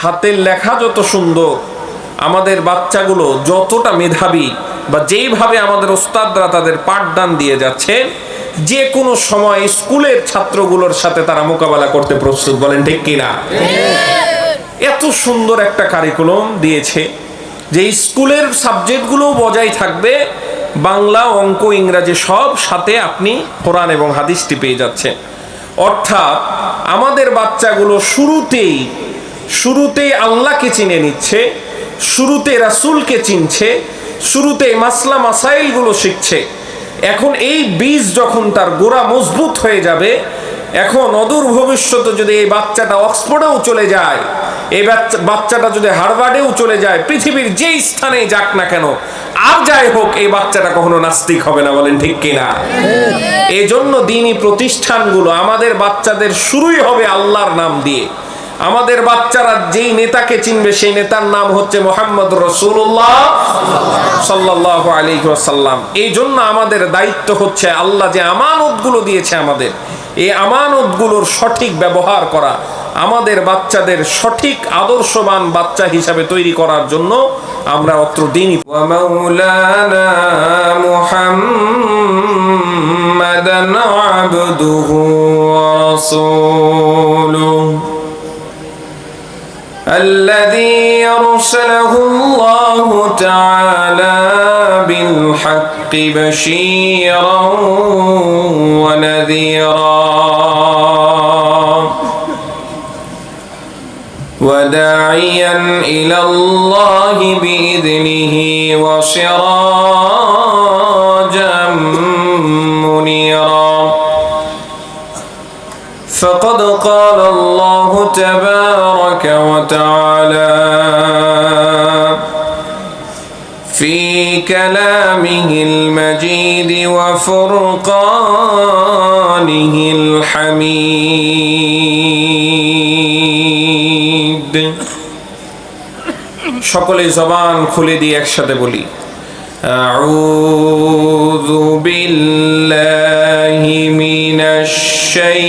হাতের লেখা যত সুন্দর আমাদের বাচ্চাগুলো যতটা মেধাবী বা যেইভাবে আমাদের ওস্তাদরা তাদের পাঠদান দিয়ে যাচ্ছে যে কোনো সময় স্কুলের ছাত্রগুলোর সাথে তারা মোকাবেলা করতে প্রস্তুত বলেন ঠিক কিনা? এত সুন্দর একটা কারিকুলাম দিয়েছে যে স্কুলের সাবজেক্টগুলো বজায় থাকবে বাংলা অঙ্ক ইংরাজি সব সাথে আপনি কোরআন এবং হাদিসটি পেয়ে যাচ্ছেন। অর্থাৎ আমাদের বাচ্চাগুলো শুরুতেই শুরুতেই আল্লাহকে চিনে নিচ্ছে শুরুতে রাসুলকে চিনছে শুরুতে মাসলা মাসাইলগুলো শিখছে। এখন এই বীজ যখন তার গোড়া মজবুত হয়ে যাবে এখন অদূর ভবিষ্যতে যদি এই বাচ্চাটা অক্সফোর্ডেও চলে যায় এই বাচ্চা- বাচ্চাটা যদি হার্ভার্ডেও চলে যায় পৃথিবীর যেই স্থানে যাক না কেন আর যাই হোক এই বাচ্চাটা কখনো নাস্তিক হবে না বলেন ঠিক কিনা? এই জন্য দিনই প্রতিষ্ঠানগুলো আমাদের বাচ্চাদের শুরুই হবে আল্লাহর নাম দিয়ে। আমাদের বাচ্চারা যেই নেতাকে চিনবে সেই নেতার নাম হচ্ছে মোহাম্মদ রসুল্লাহ সাল্লাহ আলী সাল্লাম এই জন্য আমাদের দায়িত্ব হচ্ছে আল্লাহ যে আমানতগুলো দিয়েছে আমাদের। এই আমানতগুলোর সঠিক ব্যবহার করা, আমাদের বাচ্চাদের সঠিক আদর্শবান বাচ্চা হিসাবে তৈরি করার জন্য আমরা অত্র দিনই بالحق بشيرا ونذيرا. وداعيا إلى الله بإذنه وسراجا منيرا. فقد قال الله تبارك وتعالى كلامه المجيد وفرقانه الحميد সকলে জবান খুলে দিয়ে একসাথে বলি أعوذ بالله من الشيطان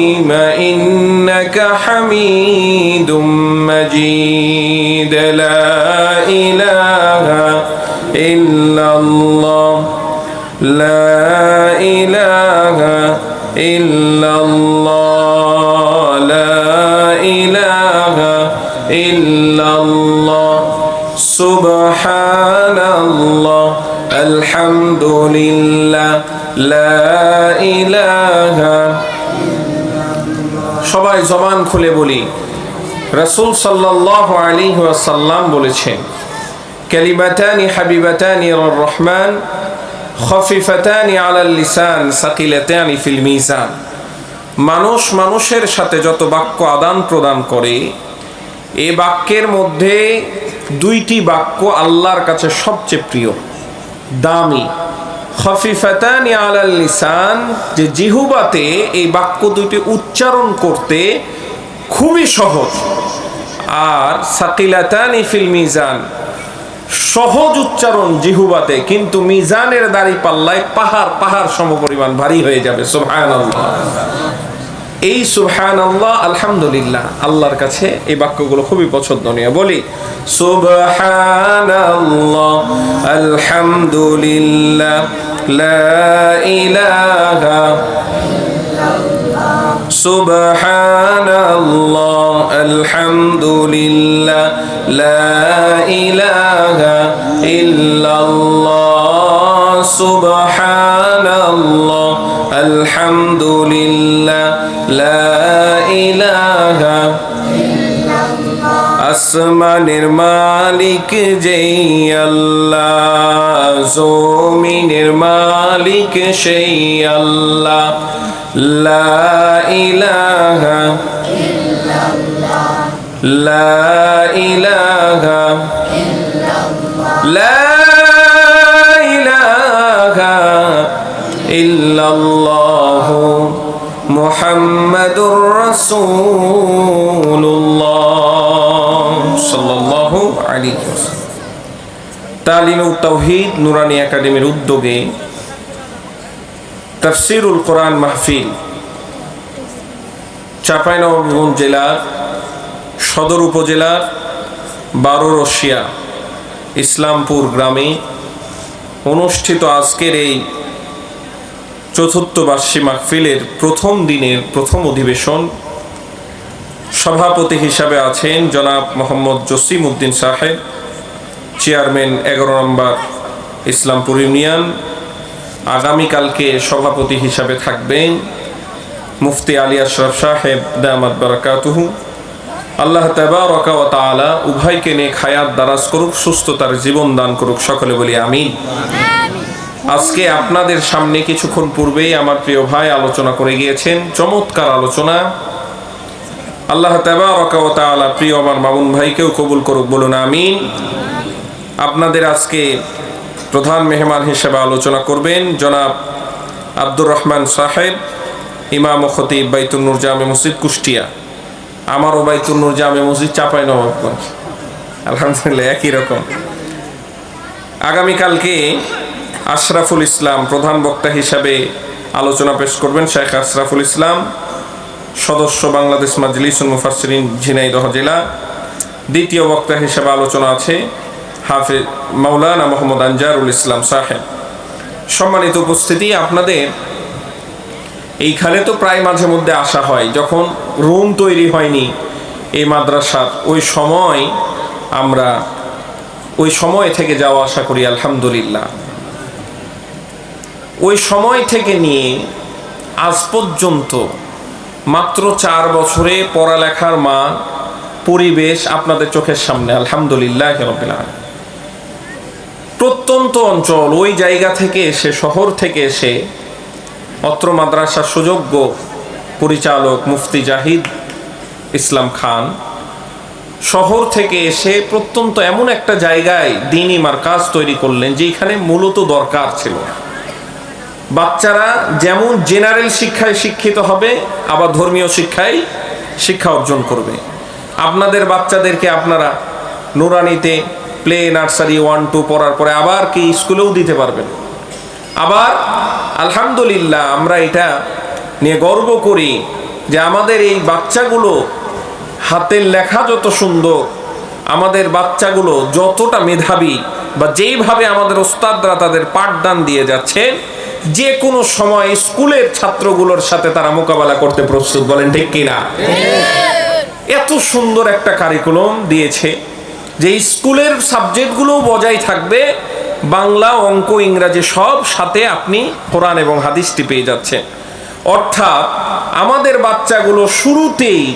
إلا الله سبحان الله الحمد لله لا إله সবাই জবান খুলে বলি রসুল সাল্লাহ আলী ওয়াসাল্লাম বলেছেন কালিমাতানি হাবিবাতানি রহমান খফিফাতানি আলাল লিসান সাকিলাতানি ফিল মিজান মানুষ মানুষের সাথে যত বাক্য আদান প্রদান করে এ বাক্যের মধ্যে দুইটি বাক্য আল্লাহর কাছে সবচেয়ে প্রিয়। দামি। খফিফাতানি যে জিহুবাতে এই বাক্য দুটি উচ্চারণ করতে খুবই সহজ। আর সাকিলাতানি ফিল মিজান, সহজ উচ্চারণ জিহুবাতে, কিন্তু মিজানের দাড়ি পাল্লায় পাহাড় পাহাড় সমপরিমাণ ভারী হয়ে যাবে। সুবহানাল্লাহ। এই সুবহান আল্লাহ আলহামদুলিল্লাহ আল্লাহর কাছে এই বাক্যগুলো খুবই পছন্দনীয় বলি সুবহান আল্লাহ আলহামদুলিল্লাহ লা ইলাহা سبحان الله الحمد لله لا إله إلا الله سبحان الله الحمد لله لا إله أسمى نرمالك جي الله زومي نرمالك شي الله. لا إله لا إله لا إله إلا الله. মুহাম্মাদুর রাসূলুল্লাহ সাল্লাল্লাহু আলাইহি ওয়াসাল্লাম। তালিম তাওহীদ নুরানি একাডেমির উদ্যোগে তফসিরুল কোরআন মাহফিল, চাঁপাইনবাবগঞ্জ জেলার সদর উপজেলার বারো রশিয়া ইসলামপুর গ্রামে অনুষ্ঠিত আজকের এই চতুর্থ বার্ষি মাহফিলের প্রথম দিনের প্রথম অধিবেশন সভাপতি হিসাবে আছেন জনাব মোহাম্মদ জসিম উদ্দিন সাহেব, চেয়ারম্যান এগারো নম্বর ইসলামপুর ইউনিয়ন। আগামীকালকে সভাপতি হিসাবে থাকবেন মুফতি আলী আশরাফ সাহেব, দামাত বারাকাতুহু। আল্লাহ তাবারকা ওয়া তাআলা উভয়কে নেক হায়াত দারাজ করুক, সুস্থতার জীবন দান করুক, সকলে বলি আমিন। আজকে আপনাদের সামনে কিছুক্ষণ পূর্বেই আমার প্রিয় ভাই আলোচনা করে গিয়েছেন। চমৎকার আলোচনা। আল্লাহ ওয়া প্রিয় আমার মামুন ভাইকেও কবুল করুক, বলুন আমিন। আপনাদের আজকে প্রধান মেহমান হিসেবে আলোচনা করবেন জনাব আব্দুর রহমান সাহেব, ইমাম খতিব বাইতুল নূর জামে মসজিদ, কুষ্টিয়া। আমারও বাইতুল নূর জামে মসজিদ চাপাই নবাবগঞ্জ। আলহামদুলিল্লাহ, একই রকম। আগামীকালকে আশরাফুল ইসলাম প্রধান বক্তা হিসাবে আলোচনা পেশ করবেন শেখ আশরাফুল ইসলাম, সদস্য বাংলাদেশ মাজলিসুল মুফাসরিন ঝিনাইদহ জেলা। দ্বিতীয় বক্তা হিসাবে আলোচনা আছে হাফেজ মাওলানা মোহাম্মদ আনজারুল ইসলাম সাহেব। সম্মানিত উপস্থিতি, আপনাদের এইখানে তো প্রায় মাঝে মধ্যে আসা হয়, যখন রুম তৈরি হয়নি এই মাদ্রাসার, ওই সময় আমরা, ওই সময় থেকে যাওয়া আশা করি, আলহামদুলিল্লাহ। ওই সময় থেকে নিয়ে আজ পর্যন্ত মাত্র চার বছরে পড়ালেখার মান পরিবেশ আপনাদের চোখের সামনে, আলহামদুলিল্লাহ। প্রত্যন্ত অঞ্চল, ওই জায়গা থেকে এসে, শহর থেকে এসে অত্র মাদ্রাসার সুযোগ্য পরিচালক মুফতি জাহিদ ইসলাম খান শহর থেকে এসে প্রত্যন্ত এমন একটা জায়গায় দিনই মার্কাজ তৈরি করলেন যেখানে মূলত দরকার ছিল বাচ্চারা যেমন জেনারেল শিক্ষায় শিক্ষিত হবে, আবার ধর্মীয় শিক্ষায় শিক্ষা অর্জন করবে। আপনাদের বাচ্চাদেরকে আপনারা নুরানিতে প্লে নার্সারি ওয়ান টু পড়ার পরে আবার কি স্কুলেও দিতে পারবেন? আবার আলহামদুলিল্লাহ আমরা এটা নিয়ে গর্ব করি যে আমাদের এই বাচ্চাগুলো হাতের লেখা যত সুন্দর, আমাদের বাচ্চাগুলো যতটা মেধাবী বা যেইভাবে আমাদের ওস্তাদরা তাদের পাঠদান দিয়ে যাচ্ছেন যে কোনো সময় স্কুলের ছাত্রগুলোর সাথে তারা মোকাবেলা করতে প্রস্তুত, বলেন ঠিক কিনা? এত সুন্দর একটা কারিকুলাম দিয়েছে যে স্কুলের সাবজেক্টগুলো বজায় থাকবে, বাংলা, অঙ্ক, ইংরাজি সব সাথে আপনি কোরআন এবং হাদিসটি পেয়ে যাচ্ছেন। অর্থাৎ আমাদের বাচ্চাগুলো শুরুতেই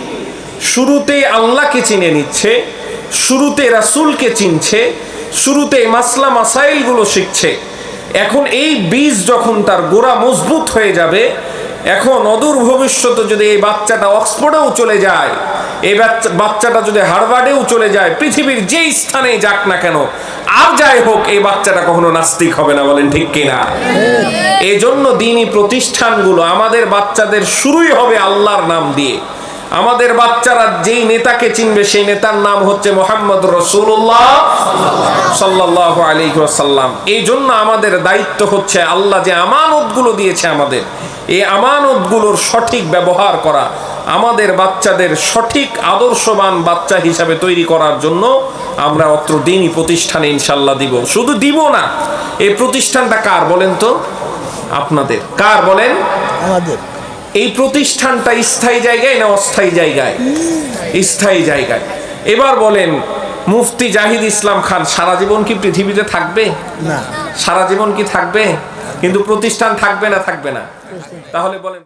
শুরুতেই আল্লাহকে চিনে নিচ্ছে শুরুতে রাসুলকে চিনছে শুরুতে মাসলা, মাসাইলগুলো শিখছে। এখন এই বীজ যখন তার গোড়া মজবুত হয়ে যাবে এখন অদূর ভবিষ্যতে যদি এই বাচ্চাটা অক্সফোর্ডেও চলে যায় এই বাচ্চা- বাচ্চাটা যদি হার্ভার্ডেও চলে যায় পৃথিবীর যেই স্থানে যাক না কেন আর যাই হোক এই বাচ্চাটা কখনো নাস্তিক হবে না বলেন ঠিক কিনা এই জন্য দিনই প্রতিষ্ঠানগুলো আমাদের বাচ্চাদের শুরুই হবে আল্লাহর নাম দিয়ে। আমাদের বাচ্চারা যেই নেতাকে চিনবে সেই নেতার নাম হচ্ছে মোহাম্মদ রসুল্লাহ সাল্লাহ আলী সাল্লাম এই জন্য আমাদের দায়িত্ব হচ্ছে আল্লাহ যে আমানতগুলো দিয়েছে আমাদের। এই আমানতগুলোর সঠিক ব্যবহার করা, আমাদের বাচ্চাদের সঠিক আদর্শবান বাচ্চা হিসাবে তৈরি করার জন্য আমরা অত্র দিনই প্রতিষ্ঠানে ইনশাল্লাহ দিব। শুধু দিব না, এই প্রতিষ্ঠানটা কার বলেন তো? আপনাদের। কার বলেন? আমাদের। এই প্রতিষ্ঠানটা স্থায়ী জায়গায় না অস্থায়ী জায়গায়? স্থায়ী জায়গায়। এবার বলেন মুফতি জাহিদ ইসলাম খান সারা জীবন কি পৃথিবীতে থাকবে? না। সারা জীবন কি থাকবে? কিন্তু প্রতিষ্ঠান থাকবে না থাকবে না। তাহলে বলেন